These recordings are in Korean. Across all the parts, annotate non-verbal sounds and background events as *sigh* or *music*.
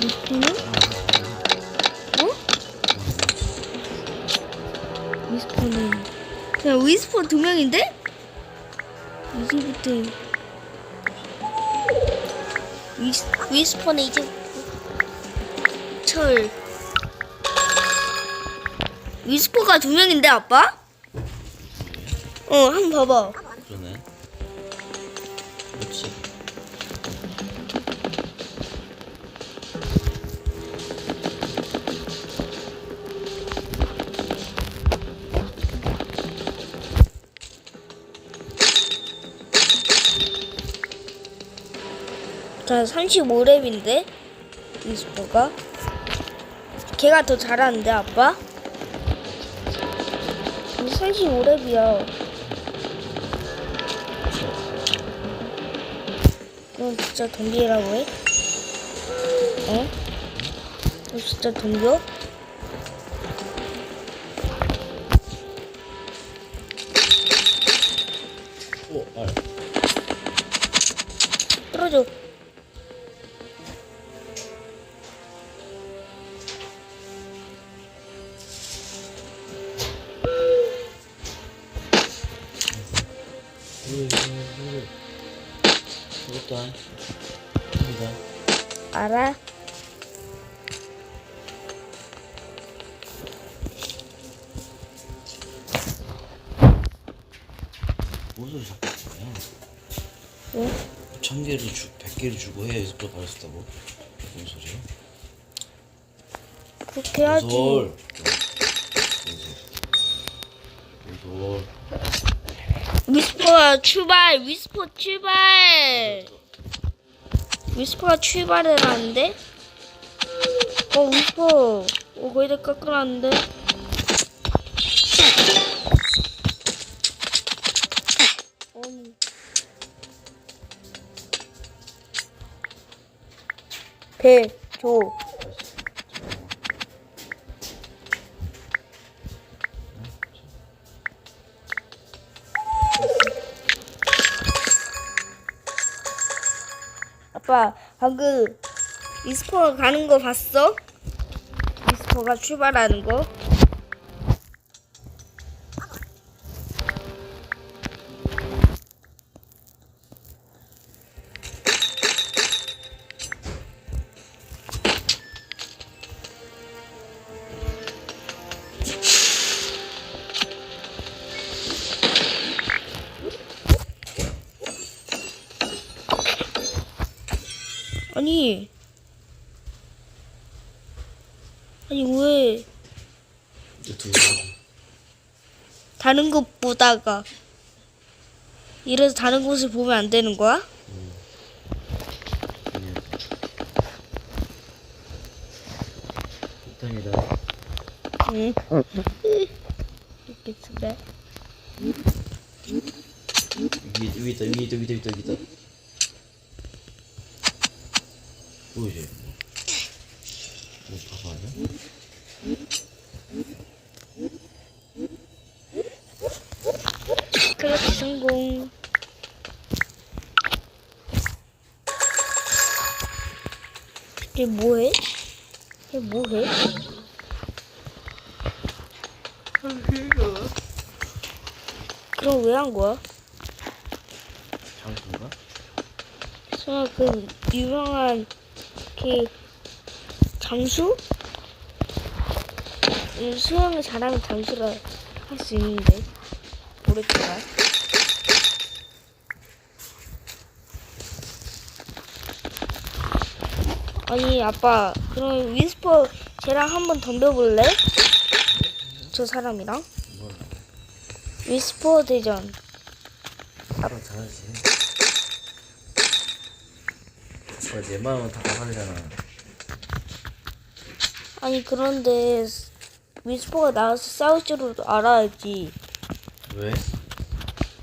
위스퍼는? 어? 위스퍼는 그냥 위스퍼 두 명인데? 이제부터 위스, 위스퍼는 이제 철 위스퍼가 두 명인데 아빠? 어 한번 봐봐 자 35렙인데 위스퍼가 걔가 더 잘하는데 아빠? 35렙이야 그럼 진짜 덤비라고 해? 어? 너 진짜 덤벼? 안. 입니다. 알아? 무슨 자꾸 그래? 응? 천 개를 주, 백 개를 주고 해개 가르쳤다고? 무슨 소리야? 그렇게 돌. 돌. 위스퍼 출발 위스퍼 출발 위스퍼가 출발해라는데? 어 위스퍼 어 거의 다 깎아놨는데? 어니. 배 조 아빠 방금 위스퍼가 가는 거 봤어? 위스퍼가 출발하는 거? 다른 곳 보다가 이래서 다른 곳을 보면 안 되는 거야? 일단이다. 응. 이렇게 쓰래. 위에 위에 있다 위에 있다 위에 있다 위에 있다 위에 있다. 보이지? 뭐 봐봐 아니야? 클러치 성공. 이게 뭐해? 이게 뭐해? 그럼 왜 한 거야? 장수인가? 설마 그 유명한 그 장수? 음, 수영을 잘하면 장수라 할 수 있는데 모르겠지 아니 아빠 그럼 위스퍼 쟤랑 한번 덤벼볼래? 저 사람이랑 뭐 위스퍼 대전 사람 잘하지. 어, 내 마음은 다 가만히잖아. 아니 그런데 위스퍼가 나와서 싸울 줄을 알아야지 왜?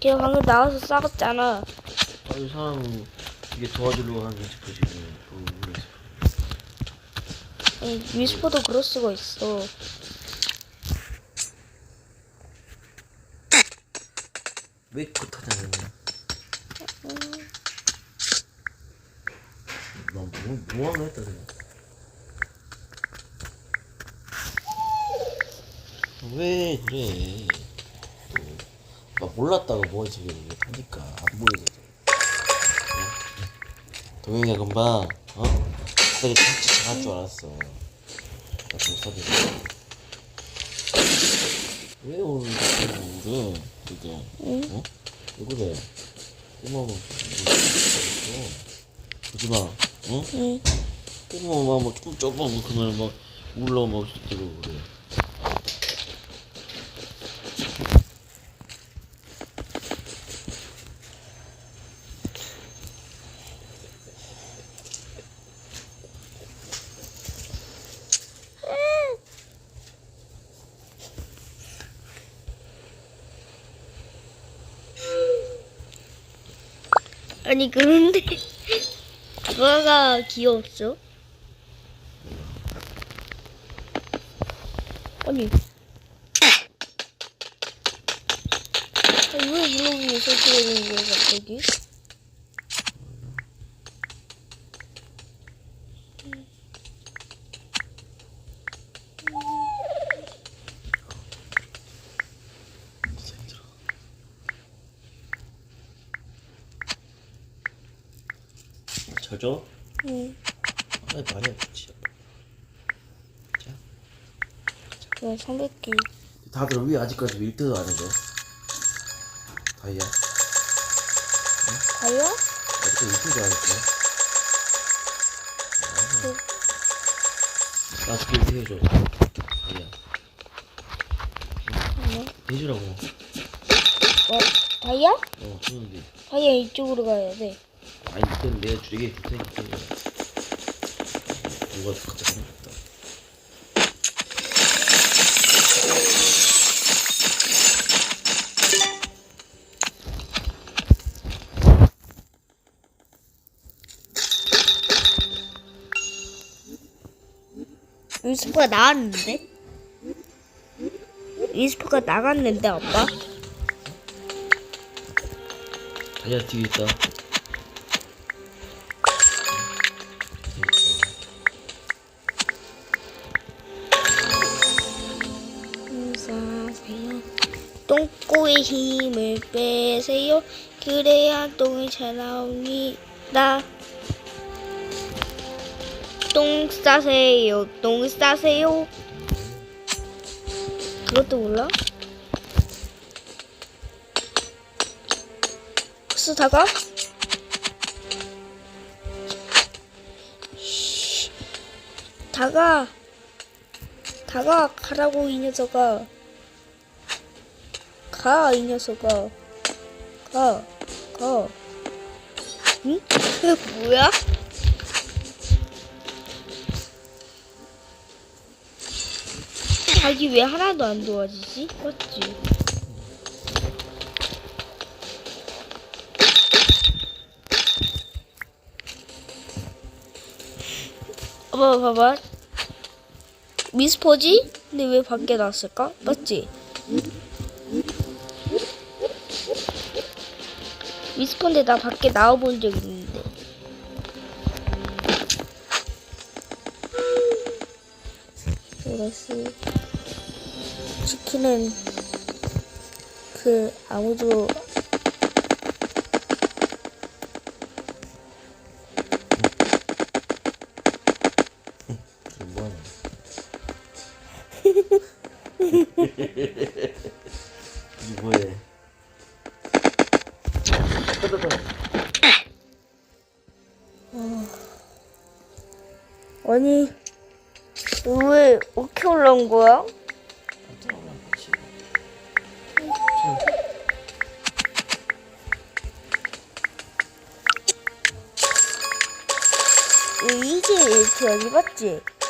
걔 방금 나와서 싸웠잖아 아니 사람은 이게 도와주려고 하는 거지 그. 그 아니, 위스퍼도 그럴수가 있어. 왜 못하냐는 거야? 난 뭐, 뭐 하나 했다 생각. 왜 그래? 나 몰랐다고 뭐 지금 이게 하니까 안 보이거든. 어? 동영이 금방 어? 갑자기 참치 잘할 줄 알았어. 나 못하게. 왜 오늘 울어? 그게 어? 왜 그래? 꼬마가 보지 마. 응? 응. 꼬마 막 좀 좁아고 그날 막 울러 막 그러고 그래. 아니 그런데 다가가 귀여웠어? 아니 아니 왜 설치해야 되는 거야 갑자기? 잘 줘? 응 아니 많이 아프지. 자, 그냥 300개 다들 왜 아직까지 1등을 안 해줘? 다이야? 다이아? 아직도 1등도 안 했어? 나 지금 1등 해줘. 다이야. 아니야 해주라고. 어? 다이아? 어, 주는데. 다이아 이쪽으로 가야 돼 아니, 그건 내가 주게 줄 테니까. 누가 각자 하는 다 위스퍼가 나왔는데? 위스퍼가 나갔는데 아빠? 뒤에 있다. 힘을 빼세요. 그래야 똥이 잘 나옵니다. 똥 싸세요. 똥 싸세요. 그것도 몰라? 혹시 다가? 쉬. 다가. 다가 가라고 이 녀석아 가 이 녀석아 가 가 응? 그게 뭐야? 자기 왜 하나도 안 도와주지? 맞지? 봐봐 봐봐 미스퍼지? 근데 왜 밖에 나왔을까? 맞지? 미스퍼인데 나 밖에 나와본 적 있는데. 그래서 치킨은 그 아무도 지금 뭐하 *laughs* 여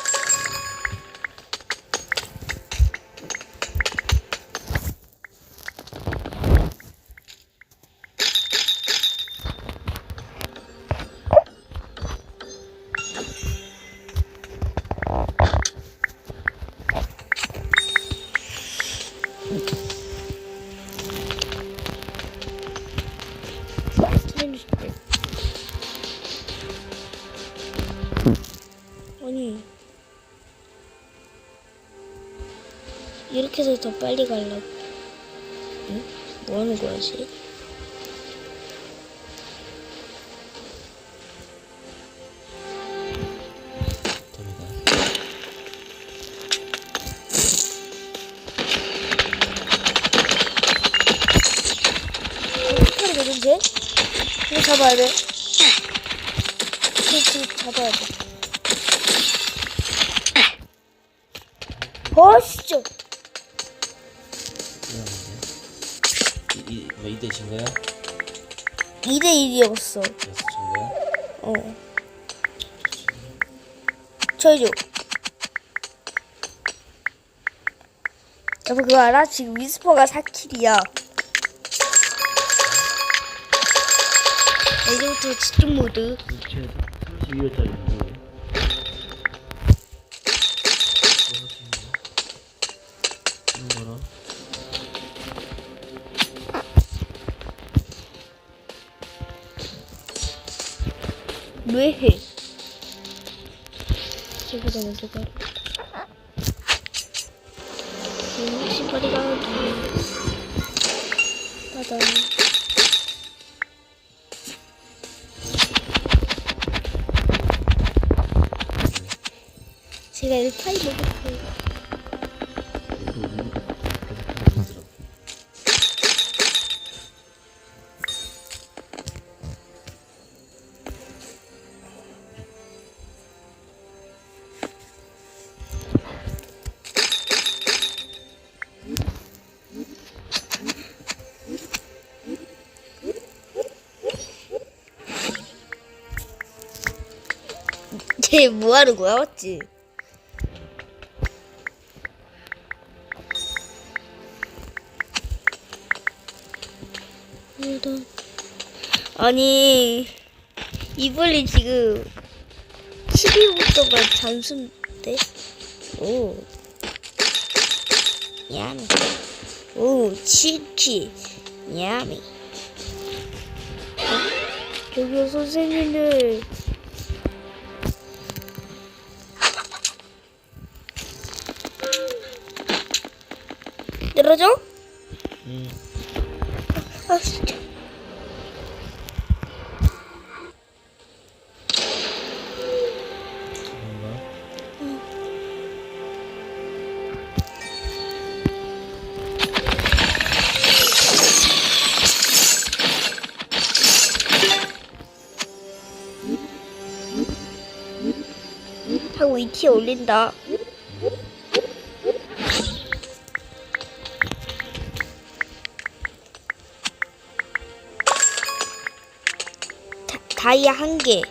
해서 더 빨리 가려고. 응? 뭐 하는 거야, 지? 이거 잡아야 돼. 이거 잡아야 돼. 어, 진짜. 대진 거야? 2대 1이었어. 그래서 진 거야? 어. 쳐줘. 여보 그거 알아? 지금 위스퍼가 4킬이야. 이제부터 집중 모드. 32회짜리 왜 해? 저보다 먼저 가. 음, 신발이 가기. 따단. 제가 이 파이 먹었어요. 뭐 하는 거야, 맞지? 아니 이블리 지금 12부터가 잠수인데? 오. 야미 오 치치 야미 어? 저기요 선생님들 늘어져? 응. 아 진짜? 하고 이티에 올린다. 다, 다이아 한 개.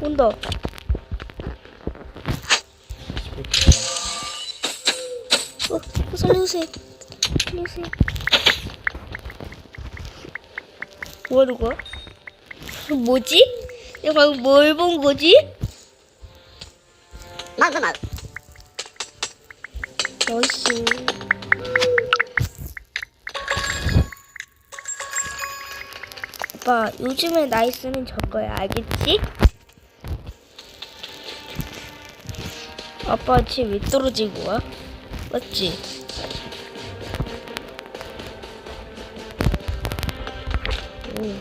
온다. 어, 어, 살려주세요. 살려주세요. 뭐 하는 거야? 뭐지? 내가 방금 뭘 본 거지? 맞아 맞 아 나이스. 오빠, 요즘에 나이스는 저거야, 알겠지? 아빠 쟤왜 떨어지고 와? 맞지? 오.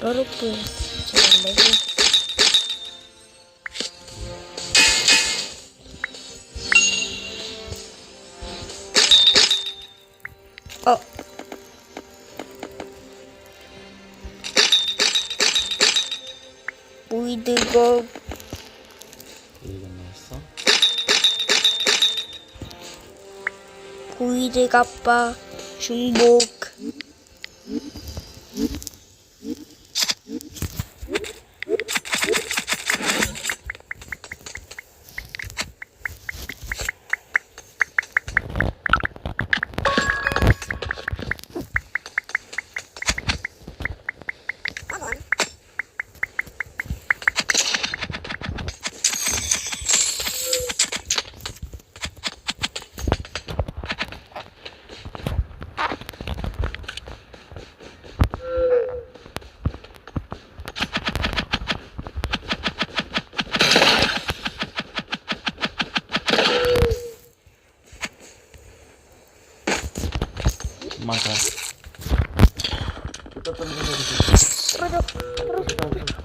러르프 잘 내고. 보이드거 여기가 나왔어? 보이드 가빠 중복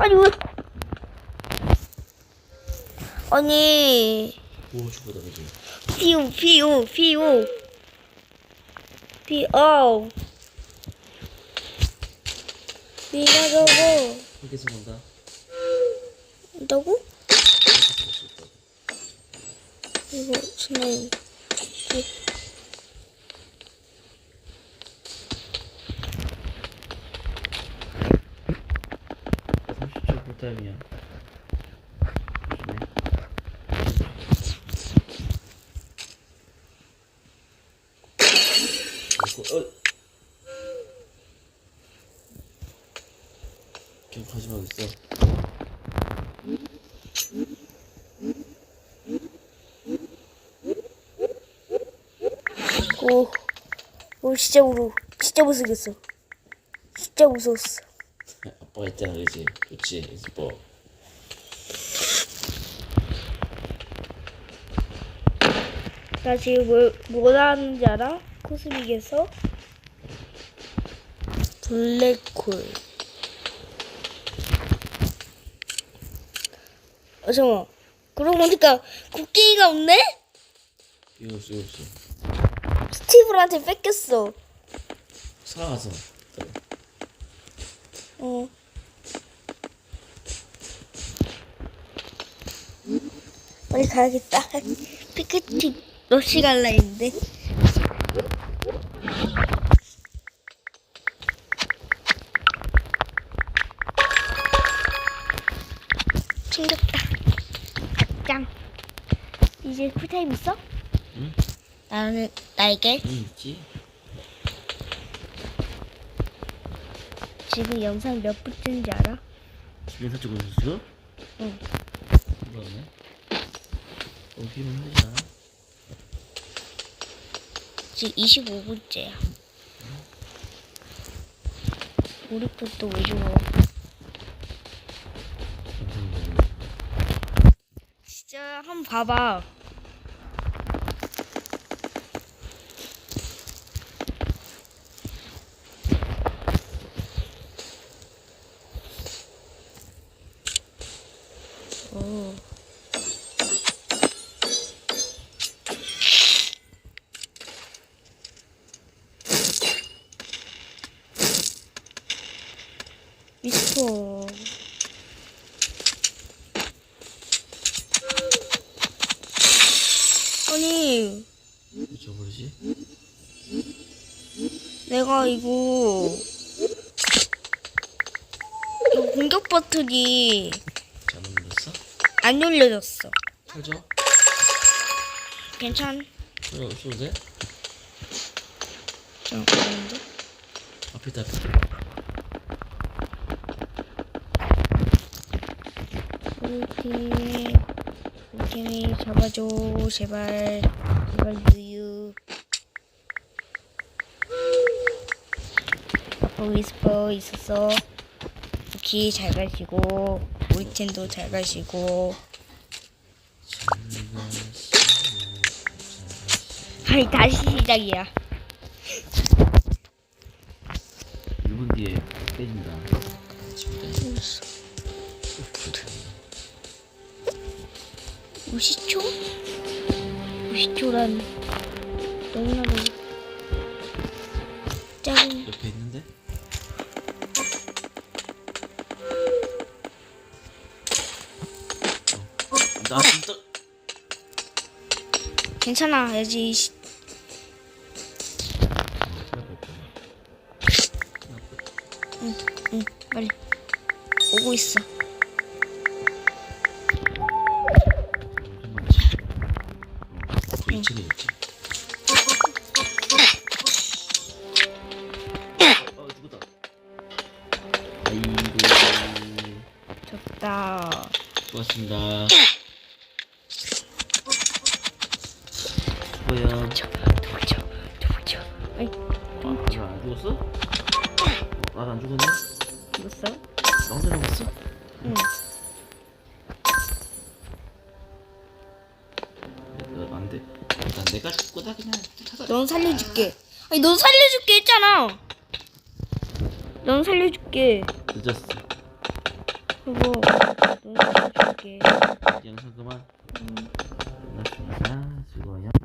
아니 왜 아니 오 죽보다 그지. 피우 피우 피우 피어 비가 저거 여기서 본다. 있다. 이거 스나 이 30초 풀타임이야. 조심해. 어. 계속 하지 말겠어. 오, 오 진짜 무서워 진짜 무서웠어 진짜 무서웠어 아빠가 있잖아, 그지? 좋지, 이뻐. 나 지금 뭘, 뭘 하는지 알아? 코스믹에서 블랙홀 어 잠깐만 그러고 보니까 곡괭이가 없네? 이거 없어, 이거 없어. 스티브한테 뺏겼어 살아가서. 어 빨리 가야겠다 피크틱 러시 갈라 했는데 챙겼다 짱 이제 쿨타임 있어? 응? 나는 나에게 응, 있지? 지금 영상 몇 분째인지 알아? 영상 찍고 있어, 지금? 응. 그러네. 힘들지 않아? 지금 25분째야. 우리 것도 왜 죽어? 진짜 한번 봐봐. 오. 미스터. 아니, 왜 저버리지? 내가 이거 이거 공격 버튼이 잘못 눌렀어? 안 눌려졌어. 찰져? 괜찮? 찰져 써도 돼? 좀 그런데? 앞에 있다, 앞에 있다. 우리 팀이 잡아줘, 제발, 제발 유유. 아빠 위스퍼 있었어. 오키 잘 가시고, 팀도 잘 가시고. 아니 다시 시작이야. 50초란 너무나도 작은 옆에 있는데? 어. 나 진짜 괜찮아 아직 시- 응 빨리 오고 있어 수고하셨습니다. 도망쳐 도망쳐 아이 아, 나안 죽었어? 나안 죽었네? 죽었어? 나 혼자 남았어? 응 어, 안 돼. 내가 죽고 다 그냥 찾아. 넌 살려줄게 아니 넌 살려줄게 했잖아. 넌 살려줄게. 늦었어 살려줄게. 영상 그만 끝났습니다 수고해요